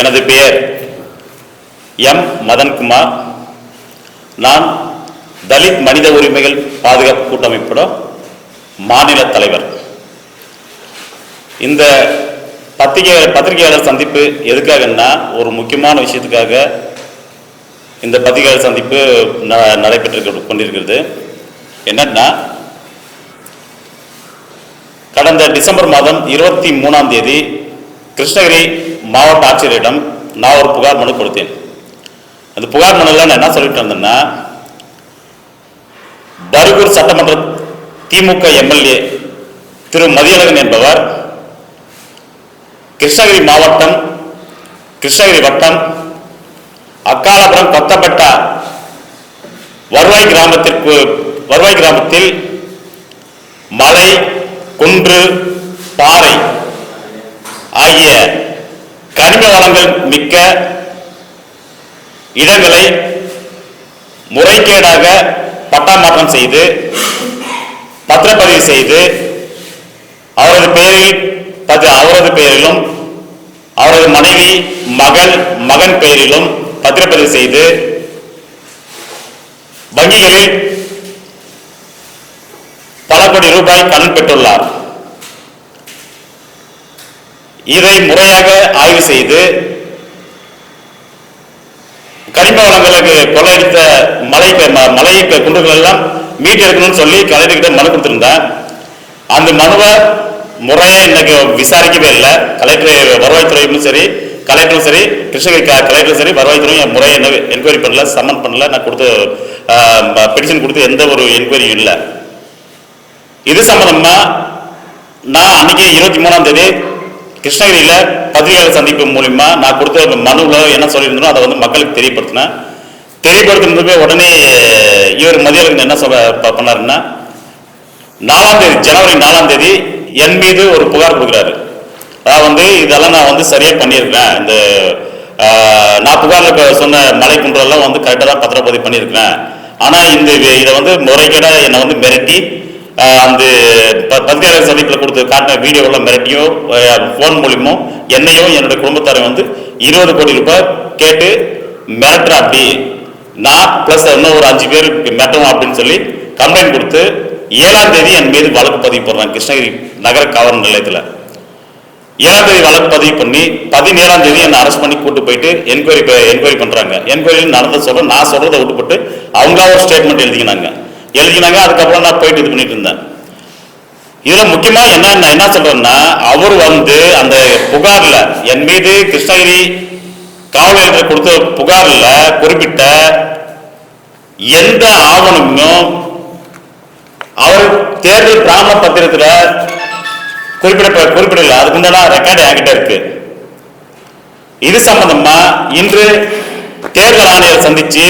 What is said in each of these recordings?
எனது பெயர் எம். மதன்குமார். நான் தலித் மனித உரிமைகள் பாதுகாப்பு கூட்டமைப்போட மாநில தலைவர். இந்த பத்திரிகை பத்திரிகையாளர் சந்திப்பு எதுக்காகன்னா ஒரு முக்கியமான விஷயத்துக்காக இந்த பத்திரிகையாளர் சந்திப்பு ந- நடைபெற்று கொண்டிருக்கிறது. என்னன்னா கடந்த டிசம்பர் மாதம் இருபத்தி மூணாம் தேதி கிருஷ்ணகிரி மாவட்ட ஆட்சியரிடம் நான் ஒரு புகார் மனு கொடுத்தேன். அந்த புகார் மனுல நான் என்ன சொல்லிட்டு வந்தேன்னா பருகூர் சட்டமன்ற திமுக எம்எல்ஏ திரு மதியழகன் என்பவர் கிருஷ்ணகிரி மாவட்டம் கிருஷ்ணகிரி வட்டம் அக்காலபுரம் கொத்தப்பட்ட வருவாய் கிராமத்திற்கு வருவாய் கிராமத்தில் மலை குன்று பாறை ஆகிய கனிம வளங்கள் மிக்க இடங்களை முறைகேடாக பட்டா மாற்றம் செய்து பத்திரப்பதிவு செய்து அவரது பெயரில் பதி- அவரது பெயரிலும் அவரது மனைவி மகள் மகன் பெயரிலும் பத்திரப்பதிவு செய்து வங்கிகளில் பல கோடி ரூபாய் கடன் பெற்றுள்ளார். இதை முறையாக ஆய்வு செய்து கனிம வளங்களுக்கு கொள்ளையடித்த மலை ம- மலை குன்றுகள் எல்லாம் மீட்டெடுக்கணும்னு சொல்லி கலைஞர்கிட்ட மனு கொடுத்திருந்தேன். அந்த மனுவை முறையாக இன்னைக்கு விசாரிக்கவே இல்லை. கலெக்டர் வருவாய்த்துறையும் சரி கலெக்டரும் சரி கிருஷ்ணகிரி கலெக்டரும் சரி வருவாய்த்துறையும் முறையை என்ன என்கொயரி பண்ணல சம்மன் பண்ணல. நான் கொடுத்து பெட்டிஷன் கொடுத்து எந்த ஒரு என்கொயரியும் இல்லை. இது சம்பந்தமா நான் அன்னைக்கு இருபத்தி மூணாம் தேதி கிருஷ்ணகிரியில் பத்திரிகையாளர் சந்திப்பு மூலிமா நான் கொடுத்த மனுவில் என்ன சொல்லியிருந்தனோ அதை வந்து மக்களுக்கு தெரியப்படுத்தினேன். தெரியப்படுத்தினதுமே உடனே இவர் மதியழகன் என்ன சொல்ல பண்ணாருன்னா நாலாம் தேதி ஜனவரி நாலாம் தேதி என் மீது ஒரு புகார் கொடுக்குறாரு. அதாவது வந்து இதெல்லாம் நான் வந்து சரியாக பண்ணியிருக்கேன். இந்த நான் புகாரில் சொன்ன மலை குன்றெல்லாம் வந்து கரெக்டாக தான் பத்திரப்பதிவு பண்ணியிருக்கேன். ஆனால் இந்த இதை வந்து முறைகேடாக என்னை வந்து மிரட்டி அந்த ப- பத்திரிகையாளர் சந்திப்பில் கொடுத்து காட்டின வீடியோவெல்லாம் மிரட்டியோ ஃபோன் மூலியமோ என்னையும் என்னுடைய குடும்பத்தாரையும் வந்து இருபது கோடி ரூபாய் கேட்டு மிரட்டுற அப்படி நான் ப்ளஸ் இன்னும் ஒரு அஞ்சு பேர் மிரட்டணும் அப்படின்னு சொல்லி கம்ப்ளைண்ட் கொடுத்து ஏழாம் தேதி என் மீது வழக்கு பதிவு பண்ணுறாங்க கிருஷ்ணகிரி நகர காவல் நிலையத்தில். ஏழாம் தேதி வழக்கு பதிவு பண்ணி பதினேழாம் தேதி என்னை அரெஸ்ட் பண்ணி கூட்டு போயிட்டு என்கொயரி என்கொயரி பண்றாங்க. என்கொயரியில் நடந்த சொல்ற நான் சொல்றதை விட்டுப்பட்டு அவங்களா ஒரு ஸ்டேட்மெண்ட் எழுதிக்கினாங்க. எழுதினாங்க அதுக்கப்புறம் நான் போயிட்டு இது பண்ணிட்டு இருந்தேன். இதுல முக்கியமா என்ன நான் என்ன சொல்றேன்னா அவர் வந்து அந்த புகார்ல என் மீது கிருஷ்ணகிரி காவல் நிலையத்தில் கொடுத்த புகார்ல குறிப்பிட்ட எந்த ஆவணமும் அவர் தேர்தல் பிராமண பத்திரத்தில் குறிப்பிட குறிப்பிடல. அதுக்கு முன்னாடி ரெக்கார்டு என்கிட்ட இருக்கு. இது சம்பந்தமா இன்று தேர்தல் ஆணையர் சந்திச்சு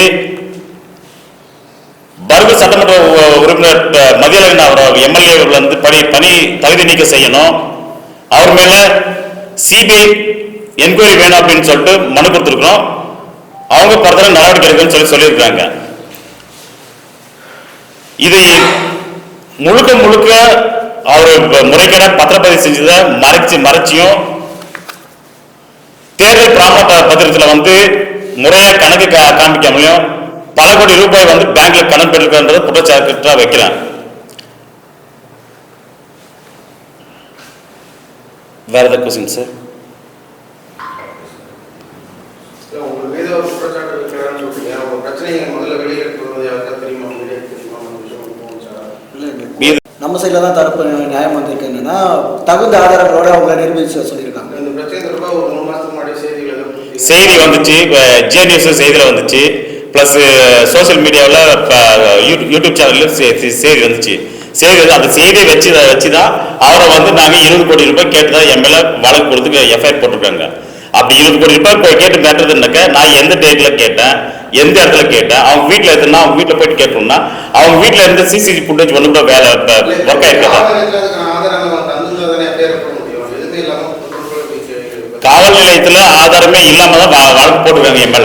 பர்கு சட்டமன்ற உ- உறுப்பினர் அஹ், மதியழகன் அவர் எம்எல்ஏ வந்து பணி பணி தகுதி நீக்கம் செய்யணும். அவர் மேல சிபிஐ என்கொயரி வேணும் அப்படின்னு சொல்லிட்டு மனு கொடுத்துருக்கிறோம். அவங்க பரதர நடவடிக்கை எடுக்கணும்னு சொல்லி சொல்லியிருக்காங்க இது முழுக்க முழுக்க அவர் முறைகேட பத்திரப்பதிவு செஞ்சதை மறைச்சு மறைச்சியும் தேர்தல் பிராமண ப- பத்திரத்துல வந்து முறையா கணக்கு கா- காமிக்காமலையும் பல கோடி ரூபாய் வந்து பேங்க்ல கடன் பெற்றிருக்கிறத குற்றச்சாட்டு வைக்கிறேன் வேற ஏதாவது கொஸ்டின் சார் நம்ம சைடில் தான் தரப்பு நியாயம் வந்திருக்கு. என்னன்னா தகுந்த ஆதாரங்களோட அவங்க நிரூபிச்சு சொல்லியிருக்காங்க. செய்தி வந்துச்சு. ஜே நியூஸ் செய்தியில் வந்துச்சு. ப்ளஸ் சோஷியல் மீடியாவில் யூடியூப் சேனல்ல செய்தி வந்துச்சு. செய்தி வந்து அந்த செய்தியை வச்சு வச்சு தான் அவரை வந்து நாங்கள் இருபது கோடி ரூபாய் கேட்டு தான் மேலே வழக்கு கொடுத்து எஃப்ஐஆர் போட்டிருக்காங்க. அப்படி இருபது கோடி ரூபாய் போய் கேட்டு மிரட்டுறதுனாக்க நான் எந்த டேட்டில் கேட்டேன் எந்த இடத்துல கேட்டேன் அவங்க வீட்டில் இருந்தா அவங்க வீட்டில் போயிட்டு கேட்டோம்னா அவங்க வீட்டில் இருந்து சிசிடிவி ஃபுட்டேஜ் ஒன்று கூட வேலை ஒர்க் ஆயிருக்காது? காவல் நிலையத்தில் ஆதாரமே இல்லாமல் தான் வழக்கு போட்டிருக்காங்க என்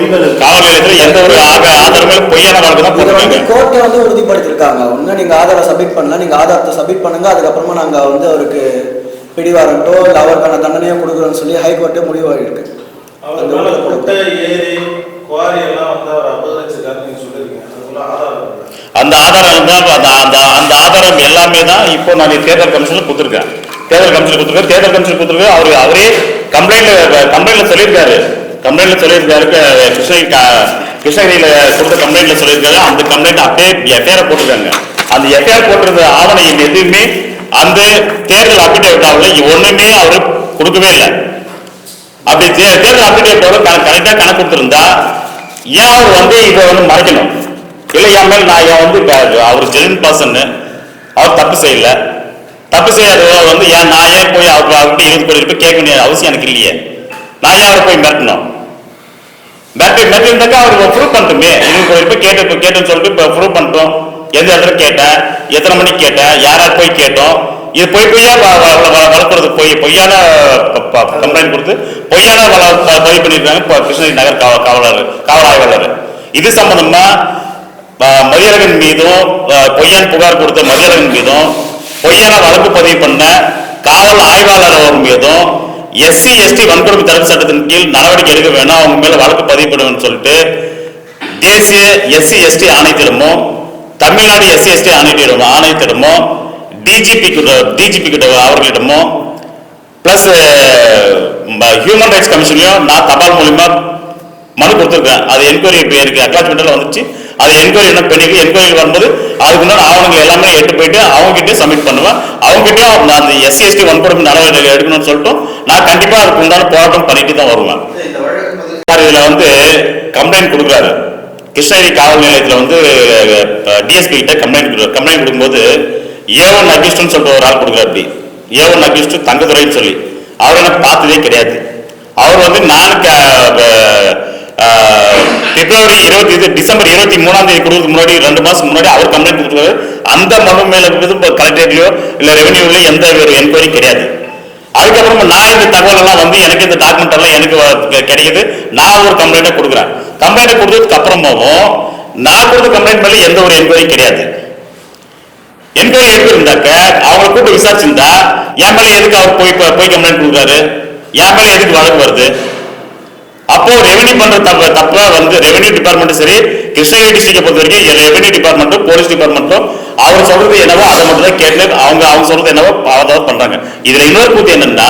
நிலையத்தில் எந்த ஒரு ஆதாரமே பொய்யான வழக்கு தான் வந்து கோர்ட்டை வந்து உறுதிப்படுத்திருக்காங்க. ஒன்றும் நீங்கள் ஆதாரம் சப்மிட் பண்ணல நீங்கள் ஆதாரத்தை சப்மிட் பண்ணுங்க அதுக்கப்புறமா நாங்கள் வந்து அவருக்கு பிடிவாரண்டோ இல்லை அவருக்கான தண்டனையோ கொடுக்குறோன்னு சொல்லி ஹைகோர்ட்டே முடிவாகிருக்கு. அந்த ஆதாரம் தான் அந்த அந்த அந்த ஆதாரம் எல்லாமே தான் இப்போ நான் தேர்தல் கமிஷனில் கொடுத்துருக்கேன். தேர்தல் கமிஷன் கொடுத்துருக்கேன் தேர்தல் கமிஷன் கொடுத்துருக்கேன். அவர் அவரே கம்ப்ளைண்ட்ல கம்ப்ளைண்ட்ல சொல்லியிருக்காரு. கம்ப்ளைண்ட்ல சொல்லியிருக்காரு கிருஷ்ணகிரி கிருஷ்ணகிரியில கொடுத்த கம்ப்ளைண்ட்ல சொல்லியிருக்காரு அந்த கம்ப்ளைண்ட் அப்படியே எஃப்ஐஆர் போட்டிருக்காங்க. அந்த எஃப்ஐஆர் போட்டிருந்த ஆவணம் எதுவுமே அந்த தேர்தல் அப்டேட் ஆகல ஒண்ணுமே அவர் கொடுக்கவே இல்லை. அப்படி தே- தேர்தல் அப்டேட் போட கரெக்டா கணக்கு கொடுத்திருந்தா ஏன் அவர் வந்து இதை வந்து மறைக்கணும்? இல்லை என் மேல் நான் ஏன் வந்து அவர் ஜெனின் பர்சன் அவர் தப்பு செய்யல. தப்பு செய்யாத வந்து ஏன் நான் ஏன் போய் அவர் அவர்கிட்ட இருந்து கோடி கேட்க வேண்டிய அவசியம் எனக்கு இல்லையே. நான் ஏன் அவரை போய் மிரட்டணும்? மிரட்டி மிரட்டி இருந்தாக்கா அவருக்கு ப்ரூவ் பண்ணட்டுமே. இவங்க போய் கேட்டு கேட்டுன்னு சொல்லிட்டு இப்போ ப்ரூவ் பண்ணிட்டோம். எந்த இடத்துல கேட்டேன் எத்தனை மணிக்கு கேட்டேன் யாரார் போய் கேட்டோம். இது பொய் பொய்யா வ- வ- வளர்க்குறது பொய் பொய்யான கம்ப்ளைண்ட் கொடுத்து பொய்யான வள- பதிவு பண்ணியிருக்காங்க இப்போ கிருஷ்ணகிரி நகர் காவல் காவலர் காவல் ஆய்வாளர். இது சம்பந்தமா அஹ், மதியழகன் மீதும் பொய்யான புகார் கொடுத்த மதியழகன் மீதும் பொய்யான வழக்கு பதிவு பண்ண காவல் ஆய்வாளர் அவர் மீதும் எஸ்சி எஸ்டி வன்கொடுமை தடுப்பு சட்டத்தின் கீழ் நடவடிக்கை எடுக்க வேணாம். அவங்க மேல வழக்கு பதிவு சொல்லிட்டு தேசிய எஸ்சி எஸ்டி ஆணையத்திடமும் தமிழ்நாடு எஸ்சி எஸ்டி ஆணையத்திடம் ஆணையத்திடமும் டிஜிபி கிட்ட டிஜிபி கிட்ட அவர்களிடமும் பிளஸ் ஹியூமன் ரைட்ஸ் கமிஷன்லயும் நான் தபால் மூலியமா மனு கொடுத்துருக்கேன். அது என்கொயரி இப்போ எனக்கு அட்டாச்மெண்ட்டில் வந்துச்சு. அது என்கொயரி என்ன பண்ணிக்கு என்கொயரி வரும்போது அதுக்கு முன்னாடி ஆவணங்கள் எல்லாமே எடுத்து போயிட்டு அவங்ககிட்ட சப்மிட் பண்ணுவேன். அவங்ககிட்டயும் நான் அந்த எஸ்சி எஸ்டி வன்கொடுமை நடவடிக்கை எடுக்கணும்னு சொல்லிட்டு நான் கண்டிப்பா அதுக்கு உண்டான போராட்டம் பண்ணிட்டு தான் வருவேன். சார் இதுல வந்து கம்ப்ளைண்ட் கொடுக்குறாரு. கிருஷ்ணகிரி காவல் நிலையத்தில் வந்து டிஎஸ்பி கிட்ட கம்ப்ளைண்ட் கம்ப்ளைண்ட் கொடுக்கும்போது ஏவன் அக்யூஸ்ட்னு சொல்லிட்டு ஒரு ஆள் கொடுக்குறாரு அப்படி. ஏவன் அக்யூஸ்ட் தங்கதுரைன்னு சொல்லி. அவர் எனக்கு பார்த்ததே கிடையாது. அவர் வந்து நான் க- பிப்ரவரி இருபத்தி இது டிசம்பர் இருபத்தி மூணாம் தேதி கொடுக்கறதுக்கு முன்னாடி ரெண்டு மாசம் முன்னாடி அவர் கம்ப்ளைண்ட் கொடுத்துருக்காரு அந்த மனு மேல கலெக்டரேட்லயோ இல்ல ரெவன்யூலயோ எந்த ஒரு என்கொயரி கிடையாது. அதுக்கப்புறம் நான் இந்த தகவல் எல்லாம் வந்து எனக்கு இந்த டாக்குமெண்ட் எல்லாம் எனக்கு கிடைக்குது. நான் ஒரு கம்ப்ளைண்ட்டை கொடுக்குறேன். கம்ப்ளைண்ட்டை கொடுத்ததுக்கு அப்புறமாவும் நான் கொடுத்த கம்ப்ளைண்ட் மேலே எந்த ஒரு என்கொயரி கிடையாது. என்கொயரி எடுத்திருந்தாக்க அவங்களை கூப்பிட்டு விசாரிச்சிருந்தா என் மேல எதுக்கு அவர் போய் போய் கம்ப்ளைண்ட் கொடுக்குறாரு? என் மேல எதுக்கு வழக்கு வருது? அப்போ ரெவென்யூ பண்ற தப்ப தப்ப வந்து ரெவென்யூ டிபார்ட்மெண்ட் சரி கிருஷ்ணகிரி டிஸ்ட்ரிக்ட பொறுத்த வரைக்கும் ரெவென்யூ டிபார்ட்மெண்ட்டும் போலீஸ் டிபார்ட்மெண்ட்டும் அவர் சொல்றது என்னவோ அதை மட்டும் தான் கேட்டு அவங்க அவங்க சொல்றது என்னவோ அதாவது பண்றாங்க. இதுல இன்னொரு கூத்து என்னன்னா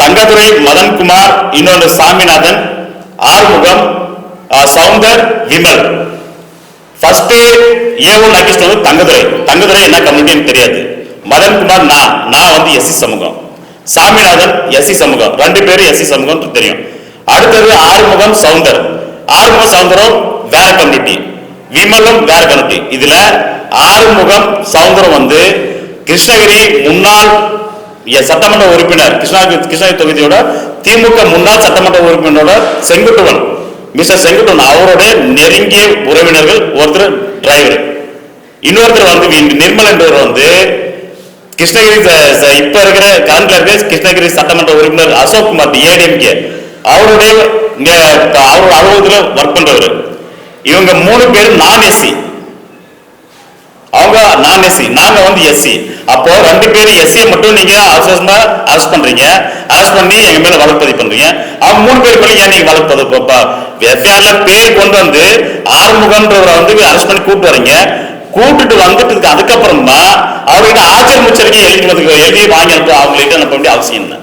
தங்கதுரை மதன்குமார் இன்னொன்று Saminathan Arumugam Soundar Vimal. First A one accused வந்து தங்கதுரை. தங்கதுரை என்ன கம்யூனிட்டி எனக்கு தெரியாது. மதன்குமார் நான். நான் வந்து எஸ்சி சமூகம். சாமிநாதன் எஸ்சி சமூகம். ரெண்டு பேரும் எஸ்சி சமூகம் தெரியும். அடுத்தது ஆறுமுகம் சவுந்தர். ஆறுமுகம் சவுந்தரம் வேற கம்யூனிட்டி விமலம் வேற கம்யூனிட்டி இதுல ஆறுமுகம் சவுந்தரம் வந்து கிருஷ்ணகிரி முன்னாள் எ- சட்டமன்ற உறுப்பினர் கிருஷ்ணகிரி கிருஷ்ணகிரி தொகுதியோட திமுக முன்னாள் சட்டமன்ற உறுப்பினரோட செங்குட்டுவன். மிஸ்டர் செங்குட்டுவன் அவரோட நெருங்கிய உறவினர்கள் ஒருத்தர் டிரைவர் இன்னொருத்தர் வந்து நிர்மல் என்றவர் வந்து கிருஷ்ணகிரி இப்ப இருக்கிற கரண்ட்ல இருக்க கிருஷ்ணகிரி சட்டமன்ற உறுப்பினர் அசோக் குமார் ஏடிஎம்கே அவருடைய நெ- அவர் அலுவலகத்துல ஒர்க் பண்றவர். இவங்க மூணு பேரும் நான் எஸ்சி அவங்க நான் எஸ்சி நாங்க வந்து எஸ்சி அப்போ ரெண்டு பேரும் எஸ்சியை மட்டும் நீங்க அவசரமா அரெஸ்ட் பண்றீங்க. அரெஸ்ட் பண்ணி எங்க மேல வழக்கு பண்றீங்க. அவங்க மூணு பேர் மேல ஏன் நீங்க வழக்கு பதிவு வெவ்வேறு பேர் கொண்டு வந்து ஆறுமுகன்றவரை வந்து அரெஸ்ட் பண்ணி கூப்பிட்டு வரீங்க. கூப்பிட்டுட்டு வந்துட்டு அதுக்கப்புறமா அவர்கிட்ட ஆச்சரிய முச்சரிக்கை எழுதி எழுதி வாங்கி அனுப்ப அவங்கள்ட்ட அனுப்ப வேண்டிய அவசியம் இல்லை.